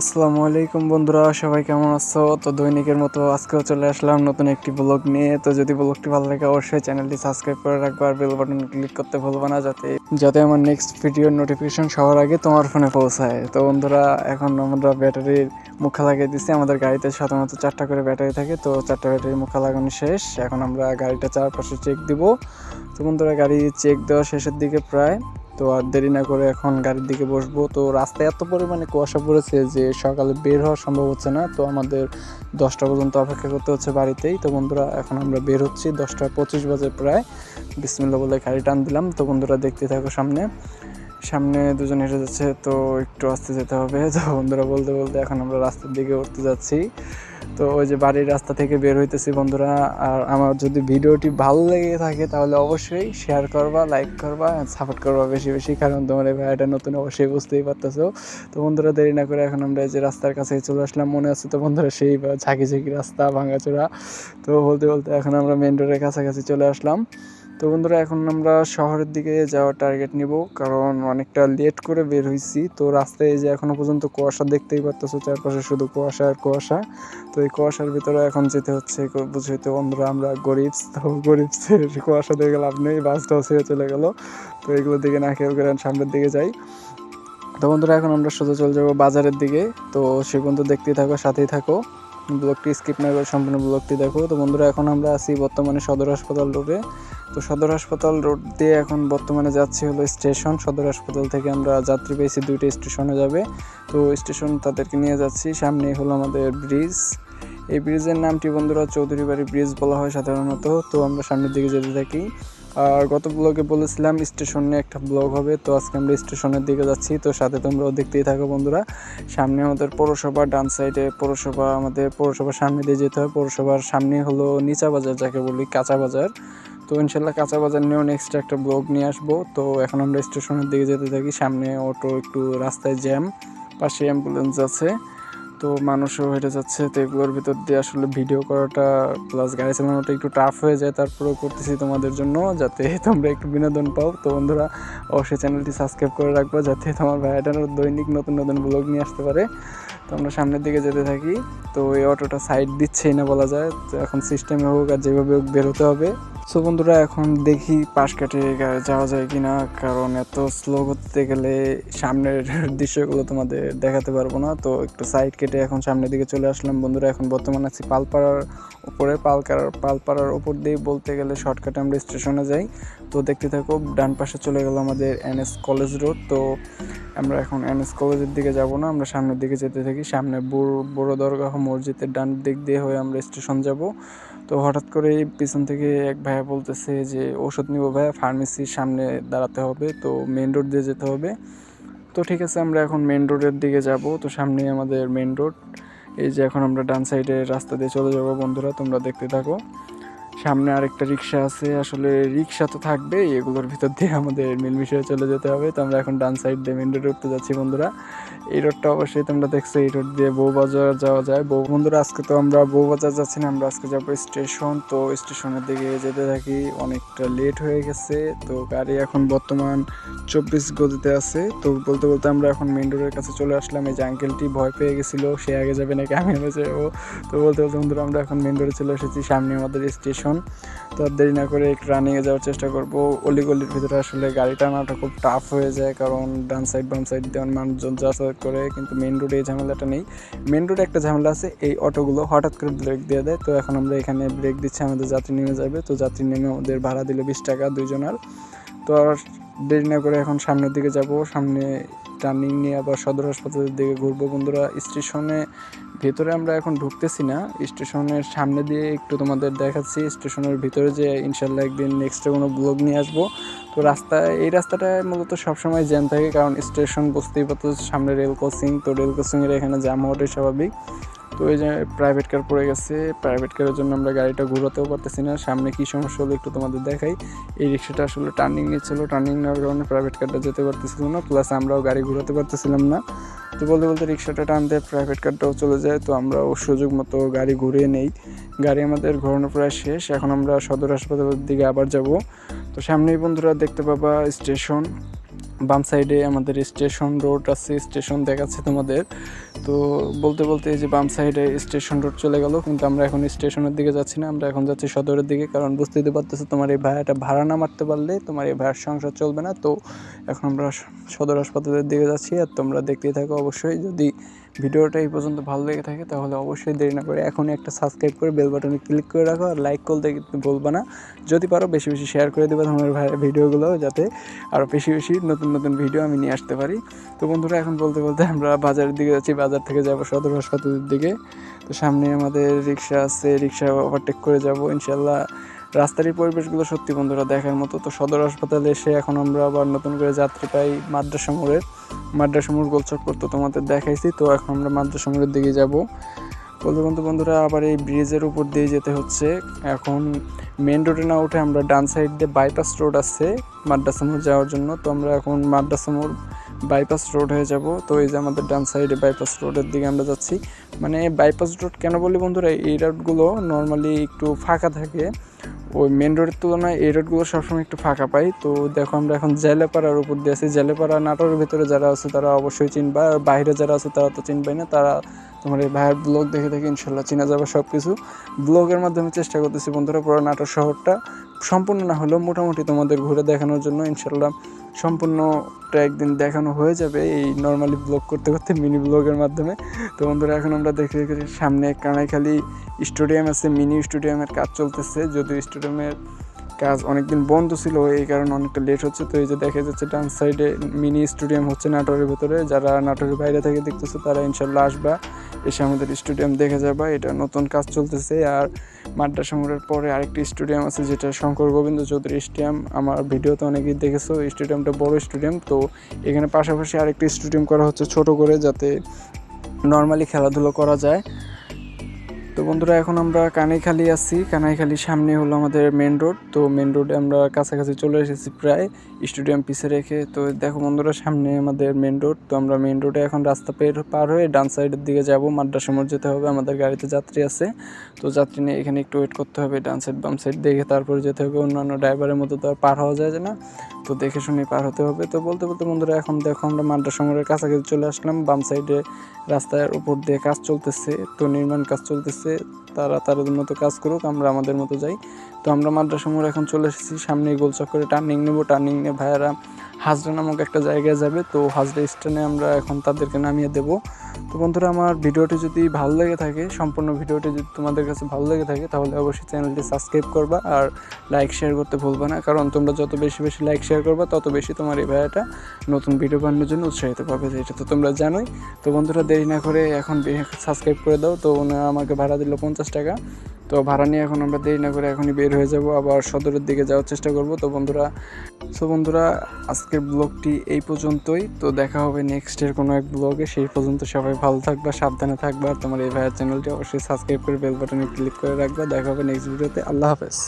আসসালামু আলাইকুম বন্ধুরা, সবাই কেমন আছো? তো দৈনিকের মতো আজকেও চলে আসলাম নতুন একটি ব্লগ নিয়ে। তো যদি ব্লগটি ভালো লাগে অবশ্যই চ্যানেলটি সাবস্ক্রাইব করে রাখবে আর বেল বাটন ক্লিক করতে ভুলবে না, যাতে যাতে আমার নেক্সট ভিডিওর নোটিফিকেশন সবার আগে তোমার ফোনে পৌঁছায়। তো বন্ধুরা, এখন আমরা ব্যাটারির মুখা লাগিয়ে দিচ্ছি। আমাদের গাড়িতে সাধারণত চারটা করে ব্যাটারি থাকে, তো চারটা ব্যাটারির মুখা লাগানো শেষ। এখন আমরা গাড়িটা চারপাশে চেক দিব। তো বন্ধুরা, গাড়ি চেক দেওয়া শেষের দিকে প্রায় তো আর দেরি না করে এখন গাড়ির দিকে বসবো। তো রাস্তায় এত পরিমাণে কুয়াশা পড়েছে যে সকালে বের হওয়া সম্ভব হচ্ছে না। তো আমাদের দশটা পর্যন্ত অপেক্ষা করতে হচ্ছে বাড়িতেই। তো বন্ধুরা, এখন আমরা বের হচ্ছি দশটা পঁচিশ বাজে প্রায়। বিসমিল্লা বলে গাড়ি টান দিলাম। তো বন্ধুরা, দেখতে থাকো সামনে। সামনে দুজন হেঁটে যাচ্ছে, তো একটু আসতে যেতে হবে। তো বন্ধুরা বলতে বলতে এখন আমরা রাস্তার দিকে উঠতে যাচ্ছি। তো ওই যে বাড়ির রাস্তা থেকে বের হইতেছি বন্ধুরা। আর আমার যদি ভিডিওটি ভালো লেগে থাকে তাহলে অবশ্যই শেয়ার করবা লাইক করবা সাপোর্ট করবা বেশি বেশি, কারণ তোমার এই ভাইয়াটা নতুন অবশ্যই বুঝতেই পারতেছো। তো বন্ধুরা দেরি না করে এখন আমরা এই যে রাস্তার কাছে চলে আসলাম। মনে আছে তো বন্ধুরা সেই ঝাঁকি ঝাঁকি রাস্তা, ভাঙাচোরা। তো বলতে বলতে এখন আমরা মেন রোডের কাছাকাছি চলে আসলাম। তো বন্ধুরা, এখন আমরা শহরের দিকে যাওয়ার টার্গেট নিব, কারণ অনেকটা লেট করে বের হয়েছি তো রাস্তায় যে এখনও পর্যন্ত কুয়াশা দেখতেই পারতেছো, চারপাশে শুধু কুয়াশা আর কুয়াশা। তো এই কুয়াশার ভিতরে এখন যেতে হচ্ছে বুঝই তো বন্ধুরা, আমরা গরিব তো গরিব কুয়াশা দিয়ে গেলাম নেই বাসটাও ছেড়ে চলে গেল। তো এগুলোর দিকে না খেয়াল করে সামনের দিকে যাই। তো বন্ধুরা, এখন আমরা সোজা চলে যাব বাজারের দিকে। তো সে পর্যন্ত দেখতেই থাকো, সাথেই থাকো। ব্লগটি স্কিপ না করে সম্পূর্ণ ব্লগটি দেখো। তো বন্ধুরা, এখন আমরা আছি বর্তমানে সদর হাসপাতাল রোডে তো সদর হাসপাতাল রোড দিয়ে এখন বর্তমানে যাচ্ছি হলো স্টেশন সদর হাসপাতাল থেকে আমরা যাত্রী পেয়েছি দুইটা স্টেশনে যাবে। তো স্টেশন তাদেরকে নিয়ে যাচ্ছি। সামনে হলো আমাদের ব্রিজ এই ব্রিজের নামটি বন্ধুরা চৌধুরী বাড়ি ব্রিজ বলা হয় সাধারণত। তো আমরা সামনের দিকে যেতে থাকি। আর গত ব্লগে বলেছিলাম স্টেশনে একটা ব্লগ হবে, তো আজকে আমরা স্টেশনের দিকে যাচ্ছি। তো সাথে তোমরাও দেখতেই থাকো বন্ধুরা। সামনে আমাদের পৌরসভা, ডান সাইডে পৌরসভা, আমাদের পৌরসভার সামনে দিয়ে যেতে হয়। পৌরসভার সামনে হলো নিচা বাজার, যাকে বলি কাঁচা বাজার। তো ইনশাল্লাহ কাঁচা বাজার নিয়েও নেক্সট একটা ব্লগ নিয়ে আসব। তো এখন আমরা স্টেশনের দিকে যেতে থাকি। সামনে অটো একটু রাস্তায় জ্যাম পাশে অ্যাম্বুলেন্স আছে। তো মানুষও হেঁটে যাচ্ছে, তো এগুলোর ভিতর দিয়ে আসলে ভিডিও করাটা প্লাস গাড়ি চালানোটা একটু টাফ হয়ে যায়। তারপরেও করতেছি তোমাদের জন্য, যাতে তোমরা একটু বিনোদন পাও। তো বন্ধুরা, অবশ্যই চ্যানেলটি সাবস্ক্রাইব করে রাখব, যাতে তোমার ভাইটার দৈনিক নতুন নতুন ব্লগ নিয়ে আসতে পারে। তো আমরা সামনের দিকে যেতে থাকি। তো এই অটোটা সাইড দিচ্ছেই না বলা যায়। তো এখন সিস্টেমে হোক আর যেভাবে হোক বেরোতে হবে। সো বন্ধুরা, এখন দেখি পাশ কাটে যাওয়া যায় কি না কারণ এত স্লো করতে গেলে সামনের দৃশ্যগুলো তোমাদের দেখাতে পারব না। তো একটু সাইড কেটে এখন সামনের দিকে চলে আসলাম। বন্ধুরা, এখন বর্তমানে আছি পালপাড়ার উপরে। পালকার পালপাড়ার উপর দিয়ে বলতে গেলে শর্টকাটে আমরা স্টেশনে যাই। তো দেখতে থাকো, ডান পাশে চলে গেল আমাদের এনএস কলেজ রোড তো আমরা এখন এনএস কলেজের দিকে যাব না, আমরা সামনের দিকে যেতে থাকি। সামনে বড় দরগাহ মসজিদের ডান দিক দিয়ে হয়ে আমরা স্টেশন যাব। তো হঠাৎ করে পিছন থেকে এক ভাইয়া বলতেছে যে, ওষুধ নিব ভাইয়া ফার্মেসির সামনে দাঁড়াতে হবে, তো মেন রোড দিয়ে যেতে হবে। তো ঠিক আছে, আমরা এখন মেন রোডের দিকে যাব, তো সামনে আমাদের মেন রোড এই যে এখন আমরা ডান সাইডে রাস্তা দিয়ে চলে যাব, বন্ধুরা, তোমরা দেখতে থাকো। সামনে আরেকটা রিক্সা আছে। আসলে রিক্সা তো থাকবে এগুলোর ভিতর দিয়ে আমাদের মিলমিশে চলে যেতে হবে। তো আমরা এখন ডান সাইড দিয়ে মেন রোডে উঠতে যাচ্ছি বন্ধুরা। এই রোডটা অবশ্যই তোমরা দেখছ, এই রোড দিয়ে বউবাজার যাওয়া যায়। বউ বন্ধুরা, আজকে তো আমরা বউবাজার যাচ্ছি না, আমরা আজকে যাব স্টেশন তো স্টেশনের দিকে যেতে থাকি, অনেকটা লেট হয়ে গেছে। তো গাড়ি এখন বর্তমান চব্বিশ গতিতে আছে। তো বলতে বলতে আমরা এখন মেন রোডের কাছে চলে আসলাম। এই যে আঙ্কেলটি ভয় পেয়ে গেছিল, সে আগে যাবে নাকি আমি আগে যাব? তো বলতে বলতে বন্ধুরা, আমরা এখন মেন রোডে চলে এসেছি, সামনে আমাদের স্টেশন তো দেরি না করে একটু রানিংয়ে যাওয়ার চেষ্টা করব। অলিগলির ভিতরে আসলে গাড়ি টানাটা খুব টাফ হয়ে যায়, কারণ ডান সাইড বাম সাইড দিয়ে মানুষজন যাতায়াত করে, কিন্তু মেন রোডে এই ঝামেলাটা নেই। মেন রোডে একটা ঝামেলা আছে, এই অটোগুলো হঠাৎ করে ব্রেক দিয়ে দেয়। তো এখন আমরা এখানে ব্রেক দিচ্ছি, আমাদের যাত্রী নেমে যাবে। তো যাত্রী নেমে ওদের ভাড়া দিল বিশ টাকা দুইজনের। তো দেরি না করে এখন সামনের দিকে যাব। সামনে টার্নিং নিয়ে আবার সদর হাসপাতালের দিকে ঘুরবো। বন্ধুরা স্টেশনে ভেতরে আমরা এখন ঢুকতেছি না। স্টেশনের সামনে দিয়ে একটু তোমাদের দেখাচ্ছি। স্টেশনের ভিতরে যে ইনশাল্লাহ একদিন নেক্সটে কোনো ব্লগ নিয়ে আসব। তো রাস্তা, এই রাস্তাটায় মূলত সবসময় জ্যাম থাকে কারণ স্টেশন বুঝতেই পারতো সামনে রেল ক্রসিং তো রেল ক্রসিংয়ের এখানে জ্যাম হওয়াটাই স্বাভাবিক। তো এই যে প্রাইভেট কার পড়ে গেছে প্রাইভেট কারের জন্য আমরা গাড়িটা ঘোরাতেও পারতেছি না। সামনে কী সমস্যা হলো একটু তোমাদের দেখাই। এই রিক্সাটা আসলে টার্নিং নিচ্ছিল টার্নিং নেওয়ার কারণে প্রাইভেট কারটা যেতে পারতেছিল না প্লাস আমরাও গাড়ি ঘোরাতে পারতেছিলাম না। তো বলতে বলতে রিক্সাটা টানতে প্রাইভেট কারটাও চলে যায়, তো আমরাও সুযোগ মতো গাড়ি ঘুরিয়ে নেই। গাড়ি আমাদের ঘোরানো প্রায় শেষ, এখন আমরা সদর হাসপাতালের দিকে আবার যাব। তো সামনেই বন্ধুরা দেখতে পাবা স্টেশন বাম সাইডে আমাদের স্টেশন রোড আছে স্টেশন দেখাচ্ছে তোমাদের। তো বলতে বলতে এই যে বাম সাইডে স্টেশন রোড চলে গেল, কিন্তু আমরা এখন স্টেশনের দিকে যাচ্ছি না, আমরা এখন যাচ্ছি সদরের দিকে, কারণ বুঝতে দিতে পারতেছে তোমার এই ভাড়াটা, ভাড়া না মারতে পারলে তোমার এই ভাড়ার সংসার চলবে না। তো এখন আমরা সদর হাসপাতালের দিকে যাচ্ছি, আর তোমরা দেখতেই থাকো অবশ্যই, যদি ভিডিওটা এই পর্যন্ত ভালো লেগে থাকে, তাহলে অবশ্যই দেরি না করে এখনই একটা সাবস্ক্রাইব করে বেল বাটনে ক্লিক করে রাখো আর লাইক করতে কিন্তু বলবা না। যদি পারো বেশি বেশি শেয়ার করে দেবে তোমার ভাইয়ের ভিডিওগুলো যাতে আরও বেশি বেশি নতুন নতুন ভিডিও আমি নিয়ে আসতে পারি। তো বন্ধুরা, এখন বলতে বলতে আমরা বাজারের দিকে যাচ্ছি, বাজার থেকে যাব সদর হাসপাতালের দিকে। তো সামনে আমাদের রিক্সা আছে, রিক্সা ওভারটেক করে যাব ইনশাল্লাহ রাস্তার এই পরিবেশগুলো সত্যি বন্ধুরা দেখার মতো। তো সদর হাসপাতালে এসে এখন আমরা আবার নতুন করে যাত্রী পাই মাদ্রাসা মোড়ের মাদ্রাসা মোড় গোলচক্কর তো তোমাদের দেখাইছি। তো এখন আমরা মাদ্রাসা মোড়ের দিকে যাব। বলতে বলতে বন্ধুরা আবার এই ব্রিজের উপর দিয়ে যেতে হচ্ছে। এখন মেন রোডে না উঠে আমরা ডান সাইড দিয়ে বাইপাস রোড আছে মাদ্রাসা মোড় যাওয়ার জন্য। তো আমরা এখন মাদ্রাসা মোড় বাইপাস রোড হয়ে যাব। তো এই যে আমাদের ডান সাইডে বাইপাস রোডের দিকে আমরা যাচ্ছি। মানে বাইপাস রোড কেন বলি বন্ধুরা? এই রোডগুলো নর্মালি একটু ফাঁকা থাকে। ওই মেন রোডের তুলনায় এই রোডগুলো সবসময় একটু ফাঁকা পাই। তো দেখো আমরা এখন জেলেপাড়ার উপর দিয়ে আছি। জেলেপাড়া নাটোরের ভিতরে যারা আছে তারা অবশ্যই চিনবা। আর বাইরে যারা আছে তারা তো চিনবাই না। তারা তোমার এই ভাইয়ের ব্লগ দেখে দেখে ইনশাল্লাহ চেনা যাবে সব কিছু ব্লগের মাধ্যমে চেষ্টা করতেছি বন্ধুরা পুরো নাটোর শহরটা সম্পূর্ণ না হলেও মোটামুটি তোমাদের ঘুরে দেখানোর জন্য ইনশাল্লাহ সম্পূর্ণটা একদিন দেখানো হয়ে যাবে এই নর্মালি ব্লগ করতে করতে মিনি ব্লগের মাধ্যমে। তো বন্ধুরা এখন আমরা দেখে দেখে সামনে কানাইখালি স্টেডিয়াম আছে মিনি স্টেডিয়ামের কাজ চলতেছে। যদিও স্টেডিয়ামের কাজ অনেকদিন বন্ধ ছিল, এই কারণে অনেকটা লেট হচ্ছে। তো এই যে দেখা যাচ্ছে ডান সাইডে মিনি স্টেডিয়াম হচ্ছে নাটোরের ভেতরে। যারা নাটোরের বাইরে থেকে দেখতেছে, তারা ইনশাল্লাহ আসবা। এসে আমাদের স্টেডিয়াম দেখে যাবা, এটা নতুন কাজ চলতেছে। আর মাড্ডা সংগ্রহের পরে আরেকটি স্টেডিয়াম আছে, যেটা শঙ্কর গোবিন্দ চৌধুরী স্টেডিয়াম। আমার ভিডিওতে অনেকেই দেখেছ স্টেডিয়ামটা বড় স্টেডিয়াম। তো এখানে পাশাপাশি আরেকটি স্টেডিয়াম করা হচ্ছে ছোট করে, যাতে নর্মালি খেলাধুলো করা যায়। তো বন্ধুরা, এখন আমরা কানাইখালি আছি। কানাইখালি সামনে হলো আমাদের মেন রোড তো মেন রোডে আমরা কাছাকাছি চলে এসেছি প্রায় স্টেডিয়াম পিছে রেখে। তো দেখো বন্ধুরা, সামনে আমাদের মেন রোড তো আমরা মেন রোডে এখন রাস্তা পের, পার হয়ে ডান সাইডের দিকে যাব। মাদ্রাসা মোড় যেতে হবে, আমাদের গাড়িতে যাত্রী আছে। তো যাত্রী নিয়ে এখানে একটু ওয়েট করতে হবে, ডান সাইড বাম সাইড দেখে তারপরে যেতে হবে। অন্যান্য ড্রাইভারের মতো তো আর পার হওয়া যায় না। তো দেখে শুনে পার হতে হবে। তো বলতে বলতে বন্ধুরা, এখন দেখো আমরা মাদ্রাসা মোড়ের কাছাকাছি চলে আসলাম। বাম সাইডে রাস্তার উপর দিয়ে কাজ চলতেছে, তো নির্মাণ কাজ চলতেছে। তারা তাদের মতো কাজ করুক, আমরা আমাদের মতো যাই। তো আমরা মাদ্রাসা মোড় এখন চলে এসেছি। সামনে গোল চক্করে টার্নিং নেব। টার্নিং নিয়ে ভাইয়ারা হাজরা নামক একটা জায়গায় যাবে। তো হাজরা স্ট্যান্ডে আমরা এখন তাদেরকে নামিয়ে দেবো। তো বন্ধুরা, আমার ভিডিওটি যদি ভালো লেগে থাকে, সম্পূর্ণ ভিডিওটি যদি তোমাদের কাছে ভালো লেগে থাকে, তাহলে অবশ্যই চ্যানেলটি সাবস্ক্রাইব করবা আর লাইক শেয়ার করতে ভুলবা না। কারণ তোমরা যত বেশি বেশি লাইক শেয়ার করবা, তত বেশি তোমার এই ভাইয়াটা নতুন ভিডিও বানানোর জন্য উৎসাহিত পাবে। এটা তো তোমরা জানোই। তো বন্ধুরা, দেরি না করে এখন সাবস্ক্রাইব করে দাও। তো ওনারা আমাকে ভাড়া দিল পঞ্চাশ টাকা। তো ভাড়া নিয়ে এখন আমরা দেরি না করে এখনই বের হয়ে যাব, আবার সদরের দিকে যাওয়ার চেষ্টা করব। তো বন্ধুরা, সো বন্ধুরা, আজকের ব্লগটি এই পর্যন্তই। তো দেখা হবে নেক্সটের কোনো এক ব্লগে। সেই পর্যন্ত সবাই ভালো থাকবা, সাবধানে থাকবা। তোমার এই ভাইয়ের চ্যানেলটি অবশ্যই সাবস্ক্রাইব করে বেল বাটনে ক্লিক করে রাখবা। দেখা হবে নেক্সট ভিডিওতে আল্লাহ হাফেজ।